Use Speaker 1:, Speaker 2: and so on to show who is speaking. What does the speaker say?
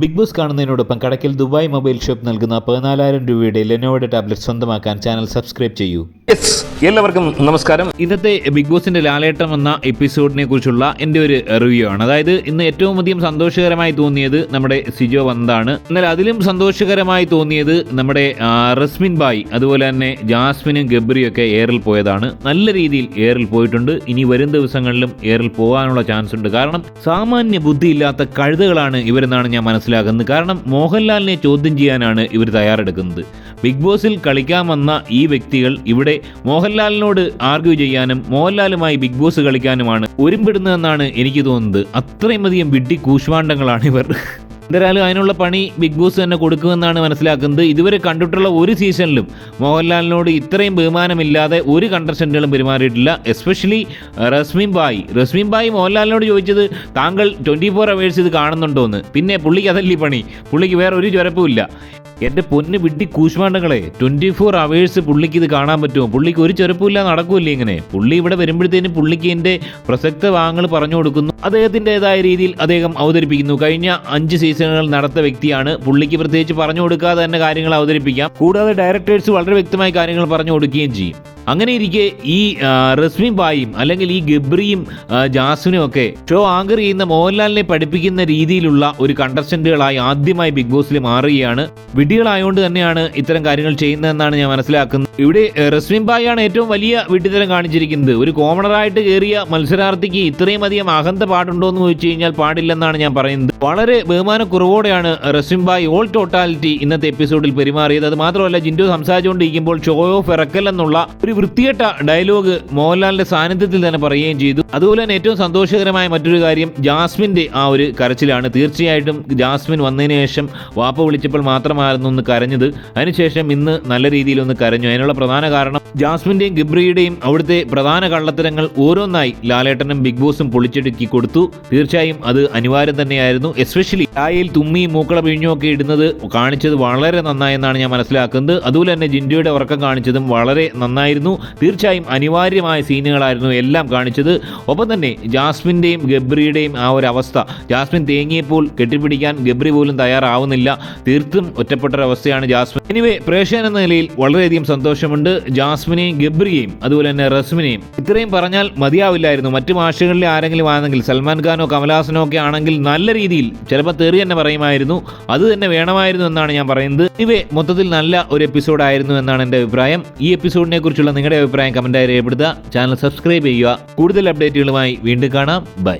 Speaker 1: Big Boss കാണുന്നതിനോടൊപ്പം കടക്കിൽ Dubai mobile shop നൽകുന്ന പതിനാലായിരം രൂപയുടെ ലെനോയുടെ ടാബ്ലറ്റ് സ്വന്തമാക്കാൻ ചാനൽ സബ്സ്ക്രൈബ് ചെയ്യൂ.
Speaker 2: യെസ് എല്ലാവർക്കും നമസ്കാരം.
Speaker 1: ഇന്നത്തെ ബിഗ് ബോസിന്റെ ലാലേട്ടം എന്ന എപ്പിസോഡിനെ കുറിച്ചുള്ള എന്റെ ഒരു റിവ്യൂ ആണ്. അതായത് ഇന്ന് ഏറ്റവും അധികം സന്തോഷകരമായി തോന്നിയത് നമ്മുടെ സിജോ വന്താണ് എന്നാൽ അതിലും സന്തോഷകരമായി തോന്നിയത് നമ്മുടെ റസ്മിൻ ബായ് അതുപോലെ തന്നെ ജാസ്മിനും ഗബ്രിയും ഒക്കെ എയറിൽ പോയതാണ്. നല്ല രീതിയിൽ എയറിൽ പോയിട്ടുണ്ട്. ഇനി വരും ദിവസങ്ങളിലും എയറിൽ പോകാനുള്ള ചാൻസ് ഉണ്ട്. കാരണം സാമാന്യ ബുദ്ധിയില്ലാത്ത കഴുതകളാണ് ഇവരെന്നാണ് ഞാൻ മനസ്സിലാക്കുന്നത്. കാരണം മോഹൻലാലിനെ ചോദ്യം ചെയ്യാനാണ് ഇവർ തയ്യാറെടുക്കുന്നത്. ബിഗ് ബോസിൽ കളിക്കാൻ വന്ന ഈ വ്യക്തികൾ ഇവിടെ മോഹൻലാലിനോട് ആർഗ്യൂ ചെയ്യാനും മോഹൻലാലുമായി ബിഗ് ബോസ് കളിക്കാനുമാണ് ഒരുമ്പിടുന്നതെന്നാണ് എനിക്ക് തോന്നുന്നത്. അത്രയും അധികം വിഡ്ഢി കൂശ്വാണ്ടങ്ങളാണ് ഇവർ എന്തായാലും അതിനുള്ള പണി ബിഗ് ബോസ് തന്നെ കൊടുക്കുമെന്നാണ് മനസ്സിലാക്കുന്നത്. ഇതുവരെ കണ്ടിട്ടുള്ള ഒരു സീസണിലും മോഹൻലാലിനോട് ഇത്രയും ബഹുമാനമില്ലാതെ ഒരു കണ്ടസ്റ്റന്റുകളും പെരുമാറിയിട്ടില്ല. Especially Rasmin bye. Rasmin bye മോഹൻലാലിനോട് ചോദിച്ചത് താങ്കൾ ട്വന്റി ഫോർ അവേഴ്സ് ഇത് കാണുന്നുണ്ടോ എന്ന് പിന്നെ പുള്ളിക്ക് അതല്ലേ പണി. പുള്ളിക്ക് വേറെ ഒരു ചുരപ്പുമില്ല എന്റെ പൊന്ന് വിട്ടി കൂശ്മാണ്ടങ്ങളെ ട്വന്റി ഫോർ അവേഴ്സ് പുള്ളിക്ക് ഇത് കാണാൻ പറ്റുമോ? പുള്ളിക്ക് ഒരു ചെറുപ്പമില്ല നടക്കൂല്ലേ ഇങ്ങനെ? പുള്ളി ഇവിടെ വരുമ്പോഴത്തേനും പുള്ളിക്ക് എന്റെ പ്രസക്ത ഭാഗങ്ങൾ പറഞ്ഞു കൊടുക്കുന്നു. അദ്ദേഹത്തിന്റെതായ രീതിയിൽ അദ്ദേഹം അവതരിപ്പിക്കുന്നു. കഴിഞ്ഞ അഞ്ച് സീസണുകൾ നടത്ത വ്യക്തിയാണ്. പുള്ളിക്ക് പ്രത്യേകിച്ച് പറഞ്ഞു കൊടുക്കാതെ തന്നെ കാര്യങ്ങൾ അവതരിപ്പിക്കാം. കൂടാതെ ഡയറക്ടേഴ്സ് വളരെ വ്യക്തമായി കാര്യങ്ങൾ പറഞ്ഞു കൊടുക്കുകയും ചെയ്യും. അങ്ങനെ ഇരിക്കെ ഈ റസ്മി ബായും അല്ലെങ്കിൽ ഈ ഗബ്രിയും ജാസുനും ഒക്കെ ഷോ ആങ്കർ ചെയ്യുന്ന മോഹൻലാലിനെ പഠിപ്പിക്കുന്ന രീതിയിലുള്ള ഒരു കണ്ടസ്റ്റന്റുകളായി ആദ്യമായി ബിഗ് ബോസിൽ മാറുകയാണ്. വിഡ്ഢികളായതുകൊണ്ട് തന്നെയാണ് ഇത്തരം കാര്യങ്ങൾ ചെയ്യുന്നതെന്നാണ് ഞാൻ മനസ്സിലാക്കുന്നത്. ഇവിടെ റസ്മിൻ ബായാണ് ഏറ്റവും വലിയ വിഡ്ഢിത്തരം കാണിച്ചിരിക്കുന്നത്. ഒരു കോമണറായിട്ട് കയറിയ മത്സരാർത്ഥിക്ക് ഇത്രയും അധികം അഹന്ത പാടുണ്ടോ എന്ന് ചോദിച്ചു കഴിഞ്ഞാൽ പാടില്ലെന്നാണ് ഞാൻ പറയുന്നത്. വളരെ ബഹുമാനക്കുറവോടെയാണ് റസ്മിൻ ബായ് ഓൾ ടോട്ടാലിറ്റി ഇന്നത്തെ എപ്പിസോഡിൽ പെരുമാറിയത്. അത് മാത്രമല്ല ജിൻഡോ സംസാരിച്ചുകൊണ്ടിരിക്കുമ്പോൾ ഷോ ഓഫ് ഇറക്കൽ എന്നുള്ള ഒരു വൃത്തികെട്ട ഡയലോഗ് മോഹൻലാലിന്റെ സാന്നിധ്യത്തിൽ തന്നെ പറയുകയും ചെയ്തു. അതുപോലെ തന്നെ ഏറ്റവും സന്തോഷകരമായ മറ്റൊരു കാര്യം ജാസ്മിന്റെ ആ ഒരു കരച്ചിലാണ്. തീർച്ചയായിട്ടും ജാസ്മിൻ വന്നതിന് ശേഷം വാപ്പ വിളിച്ചപ്പോൾ മാത്രമായിരുന്നു ഒന്ന് കരഞ്ഞത്. അതിനുശേഷം ഇന്ന് നല്ല രീതിയിൽ ഒന്ന് കരഞ്ഞു. അതിനുള്ള പ്രധാന കാരണം ജാസ്മിന്റെയും ഗിബ്രിയുടെയും അവിടുത്തെ പ്രധാന കള്ളത്തരങ്ങൾ ഓരോന്നായി ലാലേട്ടനും ബിഗ് ബോസും പൊളിച്ചെടുക്കി കൊടുത്തു. തീർച്ചയായും അത് അനിവാര്യം തന്നെയായിരുന്നു. എസ്പെഷ്യലി ചായയിൽ തുമ്മി മൂക്കള പിഴിഞ്ഞും ഒക്കെ ഇടുന്നത് കാണിച്ചത് വളരെ നന്നായെന്നാണ് ഞാൻ മനസ്സിലാക്കുന്നത്. അതുപോലെ തന്നെ ജിൻഡോയുടെ ഉറക്കം കാണിച്ചതും വളരെ നന്നായിരുന്നു. തീർച്ചയായും അനിവാര്യമായ സീനുകളായിരുന്നു എല്ലാം കാണിച്ചത്. ഒപ്പം തന്നെ ജാസ്മിന്റെയും ഗബ്രിയുടെയും ആ ഒരു അവസ്ഥ. ജാസ്മിൻ തേങ്ങിയപ്പോൾ കെട്ടിപ്പിടിക്കാൻ ഗബ്രി പോലും തയ്യാറാവുന്നില്ല. തീർത്തും ഒറ്റപ്പെട്ടൊരവസ്ഥയാണ് ജാസ്മിൻ. എനിവേ പ്രേക്ഷകൻ എന്ന നിലയിൽ വളരെയധികം സന്തോഷമുണ്ട് ജാസ്മിനെയും ഗബ്രിയെയും അതുപോലെ തന്നെ റസ്മിനെയും. ഇത്രയും പറഞ്ഞാൽ മതിയാവില്ലായിരുന്നു. മറ്റു ഭാഷകളിലെ ആരെങ്കിലും ആണെങ്കിൽ സൽമാൻ ഖാനോ കമലഹാസനോ ഒക്കെ ആണെങ്കിൽ നല്ല രീതിയിൽ ചിലപ്പോൾ തെറി തന്നെ പറയുമായിരുന്നു. അത് തന്നെ വേണമായിരുന്നു എന്നാണ് ഞാൻ പറയുന്നത്. ഇവേ മൊത്തത്തിൽ നല്ല ഒരു എപ്പിസോഡ് ആയിരുന്നു എന്നാണ് എന്റെ അഭിപ്രായം. ഈ എപ്പിസോഡിനെ കുറിച്ചുള്ള നിങ്ങളുടെ അഭിപ്രായം കമന്റായി രേഖപ്പെടുത്തുക. ചാനൽ സബ്സ്ക്രൈബ് ചെയ്യുക. കൂടുതൽ അപ്ഡേറ്റുകളുമായി വീണ്ടും കാണാം. ബൈ